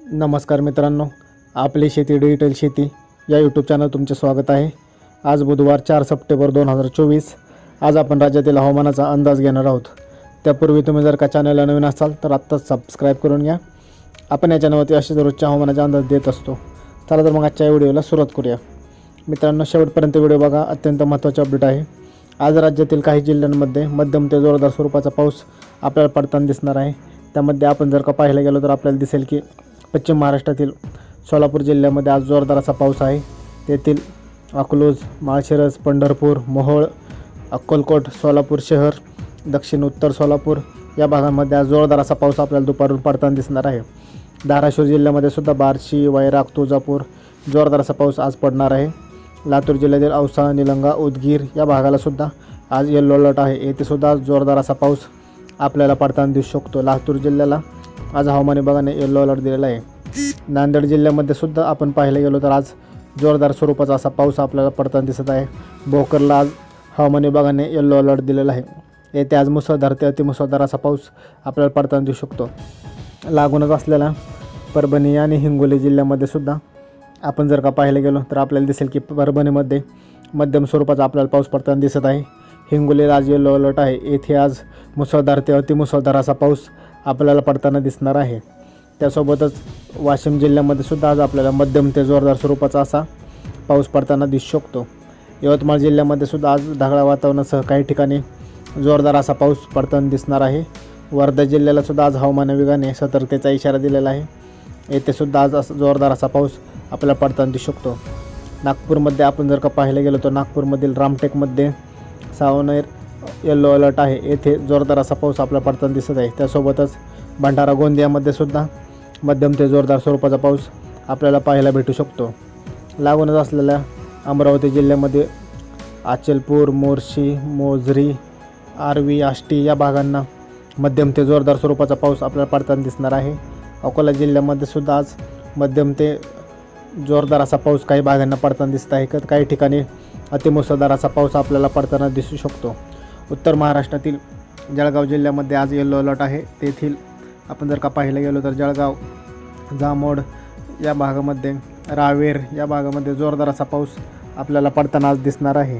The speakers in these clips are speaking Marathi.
नमस्कार मित्रांनो आपली शेती डिजिटल शेती या यूट्यूब चॅनल तुमचे स्वागत आहे. आज बुधवार चार सप्टेंबर दोन हजार चोवीस. आज आपण राज्यातील हवामानाचा अंदाज घेणार आहोत. त्यापूर्वी तुम्ही जर का चॅनलला नवीन असाल तर आत्ताच सबस्क्राईब करून घ्या. आपण या चॅनलवरती असेच रोजच्या हवामानाचा अंदाज देत असतो. चला तर मग आजच्या व्हिडिओला सुरुवात करूया. मित्रांनो शेवटपर्यंत व्हिडिओ बघा अत्यंत महत्त्वाचे अपडेट आहे. आज राज्यातील काही जिल्ह्यांमध्ये मध्यम ते जोरदार स्वरूपाचा पाऊस आपल्याला पडताना दिसणार आहे. त्यामध्ये आपण जर का पाहायला गेलो तर आपल्याला दिसेल की पश्चिम महाराष्ट्रातील सोलापूर जिल्ह्यामध्ये आज जोरदार असा पाऊस आहे. तेथील अकलूज माळशिरस पंढरपूर मोहोळ अक्कलकोट सोलापूर शहर दक्षिण उत्तर सोलापूर या भागांमध्ये आज जोरदार असा पाऊस आपल्याला दुपारून पडताना दिसणार आहे. धाराशिव जिल्ह्यामध्ये सुद्धा बार्शी वैराग तुळजापूर जोरदार असा पाऊस आज पडणार आहे. लातूर जिल्ह्यातील औसा निलंगा उदगीर या भागाला सुद्धा आज येल्लो अलर्ट आहे. येथे सुद्धा जोरदार असा पाऊस आपल्याला पडताना दिसू शकतो. लातूर जिल्ह्याला आज हवामान विभागाने येल्लो अलर्ट दिलेला आहे. नांदेड जिल्ह्यामध्ये सुद्धा आपण पाहायला गेलो तर आज जोरदार स्वरूपाचा असा पाऊस आपल्याला पडताना दिसत आहे. भोकरला आज हवामान विभागाने येल्लो अलर्ट दिलेला आहे. येथे आज मुसळधार ते अतिमुसळधार असा पाऊस आपल्याला पडताना दिसू शकतो. लागूनच असलेला परभणी आणि हिंगोली जिल्ह्यामध्ये सुद्धा आपण जर का पाहायला गेलो तर आपल्याला दिसेल की परभणीमध्ये मध्यम स्वरूपाचा आपल्याला पाऊस पडताना दिसत आहे. हिंगोलीला आज येलो अलर्ट आहे. येथे आज मुसळधार ते अतिमुसळधार असा पाऊस आपल्याला पडताना दिसणार आहे. त्यासोबतच वाशिम जिल्ह्यामध्ये सुद्धा आज आपल्याला मध्यम ते जोरदार स्वरूपाचा असा पाऊस पडताना दिसू शकतो. यवतमाळ जिल्ह्यामध्ये सुद्धा आज ढगाळ वातावरणासह काही ठिकाणी जोरदार असा पाऊस पडताना दिसणार आहे. वर्धा जिल्ह्याला सुद्धा आज हवामान विभागाने सतर्कतेचा इशारा दिलेला आहे. येथे सुद्धा आज असा जोरदार असा पाऊस आपल्याला पडताना दिसू शकतो. नागपूरमध्ये आपण जर का पाहायला गेलो तर नागपूरमधील रामटेकमध्ये सावनेर येल्लो अलर्ट आहे. येथे जोरदार असा पाऊस आपल्या पडताना दिसत आहे. त्यासोबतच भंडारा गोंदियामध्ये सुद्धा मध्यम ते जोरदार स्वरूपाचा पाऊस आपल्याला पाहायला भेटू शकतो. लागूनच असलेल्या अमरावती जिल्ह्यामध्ये अचलपूर मोर्शी मोझरी आर्वी आष्टी या भागांना मध्यम ते जोरदार स्वरूपाचा पाऊस आपल्याला पडताना दिसणार आहे. अकोला जिल्ह्यामध्ये सुद्धा आज मध्यम ते जोरदार असा पाऊस काही भागांना पडताना दिसत आहे. काही ठिकाणी अतिमुसळधार असा पाऊस आपल्याला पडताना दिसू शकतो. उत्तर महाराष्ट्रातील जळगाव जिल्ह्यामध्ये आज येलो अलर्ट आहे. तेथील आपण जर का पाहायला गेलो तर जळगाव जामोड या भागामध्ये रावेर या भागामध्ये जोरदार असा पाऊस आपल्याला पडताना आज दिसणार आहे.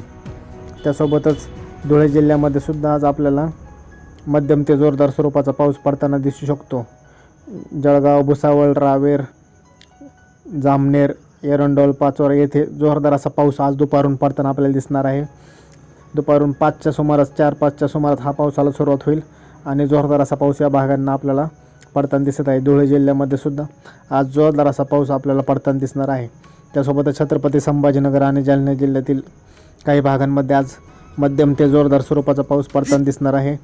त्यासोबतच धुळे जिल्ह्यामध्ये सुद्धा आज आपल्याला मध्यम ते जोरदार स्वरूपाचा पाऊस पडताना दिसू शकतो. जळगाव भुसावळ रावेर जामनेर एरंडोल पाचोरा येथे जोरदार असा पाऊस आज दुपारून पडताना आपल्याला दिसणार आहे. दुपारून पाचच्या सुमारास चार पाचच्या सुमारास हा पावसाला सुरुवात होईल आणि जोरदार असा पाऊस या भागांना आपल्याला पडताना दिसत आहे. धुळे जिल्ह्यामध्ये सुद्धा आज जोरदार असा पाऊस आपल्याला पडताना दिसणार आहे. त्यासोबतच छत्रपती संभाजीनगर आणि जालना जिल्ह्यातील काही भागांमध्ये आज मध्यम ते जोरदार स्वरूपाचा पाऊस पडताना दिसणार आहे.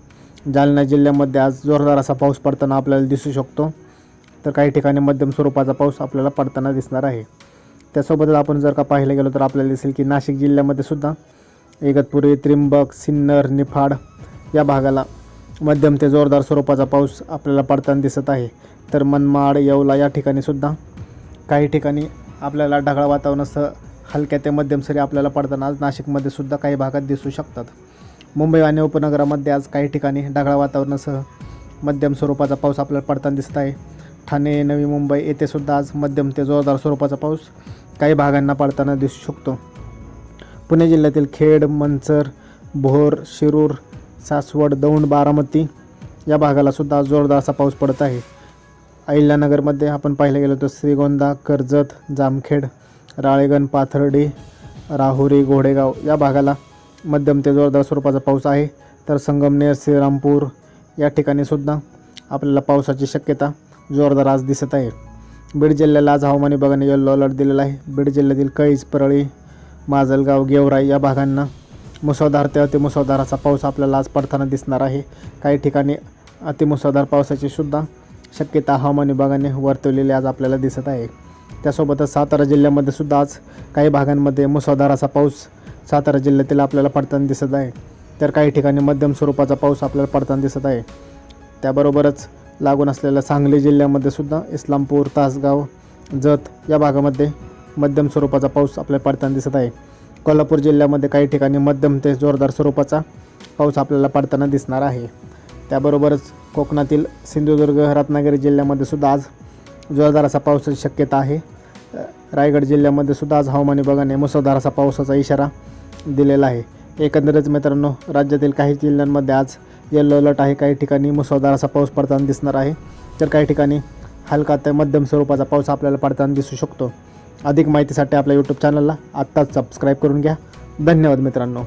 जालना जिल्ह्यामध्ये आज जोरदार असा पाऊस पडताना आपल्याला दिसू शकतो. तर काही ठिकाणी मध्यम स्वरूपाचा पाऊस आपल्याला पडताना दिसणार आहे. त्यासोबतच आपण जर का पाहायला गेलो तर आपल्याला दिसेल की नाशिक जिल्ह्यामध्ये सुद्धा इगतपुरी त्रिंबक सिन्नर निफाड या भागाला मध्यम ते जोरदार स्वरूपाचा पाऊस आपल्याला पडताना दिसत आहे. तर मनमाड येवला या ठिकाणी सुद्धा काही ठिकाणी आपल्याला ढगाळ वातावरणासह हलक्या ते मध्यम सरी आपल्याला पडताना आज नाशिकमध्ये सुद्धा काही भागात दिसू शकतात. मुंबई आणि उपनगरामध्ये आज काही ठिकाणी ढगाळ वातावरणासह मध्यम स्वरूपाचा पाऊस आपल्याला पडताना दिसत आहे. ठाणे नवी मुंबई येथे सुद्धा आज मध्यम ते जोरदार स्वरूपाचा पाऊस काही भागांना पडताना दिसू शकतो. पुणे जिल्ह्यातील खेड मंचर भोर शिरूर सासवड दौंड बारामती या भागाला सुद्धा जोरदार असा पाऊस पडत आहे. अहिल्यानगरमध्ये आपण पाहिलं गेलो तर श्रीगोंदा कर्जत जामखेड राळेगण पाथर्डी राहुरी घोडेगाव या भागाला मध्यम ते जोरदार स्वरूपाचा पाऊस आहे. तर संगमनेर श्रीरामपूर या ठिकाणी सुद्धा आपल्याला पावसाची शक्यता जोरदार आज दिसत आहे. बीड जिल्ह्याला आज हवामान विभागाने येल्लो अलर्ट दिलेला आहे. बीड जिल्ह्यातील कैज परळी माजलगाव गेवराई या भागांना मुसळधार ते अतिमुसळधाराचा पाऊस आपल्याला आज पडताना दिसणार आहे. काही ठिकाणी अतिमुसळधार पावसाची सुद्धा शक्यता हवामान विभागाने वर्तवलेली आज आपल्याला दिसत आहे. त्यासोबतच सातारा जिल्ह्यामध्ये सुद्धा आज काही भागांमध्ये मुसळधाराचा पाऊस सातारा जिल्ह्यातील आपल्याला पडताना दिसत आहे. तर काही ठिकाणी मध्यम स्वरूपाचा पाऊस आपल्याला पडताना दिसत आहे. त्याबरोबरच लागून असलेल्या सांगली जिल्ह्यामध्ये सुद्धा इस्लामपूर तासगाव जत या भागामध्ये मध्यम स्वरूपाचा पाऊस आपल्याला पडताना दिसत आहे. कोल्हापूर जिल्ह्यामध्ये काही ठिकाणी मध्यम ते जोरदार स्वरूपाचा पाऊस आपल्याला पडताना दिसणार आहे. त्याबरोबरच कोकणातील सिंधुदुर्ग रत्नागिरी जिल्ह्यामध्ये सुद्धा आज जोरदार असा पावसाची शक्यता आहे. रायगड जिल्ह्यामध्ये सुद्धा आज हवामान विभागाने मुसळधार असा पावसाचा इशारा दिलेला आहे. एकंदरीत मित्रांनो राज्यातील काही जिल्ह्यांमध्ये आज येलो अलर्ट आहे. काही ठिकाणी मुसळधार असा पाऊस पडताना दिसणार आहे. तर काही ठिकाणी हलका ते मध्यम स्वरूपाचा पाऊस आपल्याला पडताना दिसू शकतो. अधिक माहितीसाठी आपल्या यूट्यूब चॅनलला आत्ताच सबस्क्राईब करून घ्या. धन्यवाद मित्रांनो.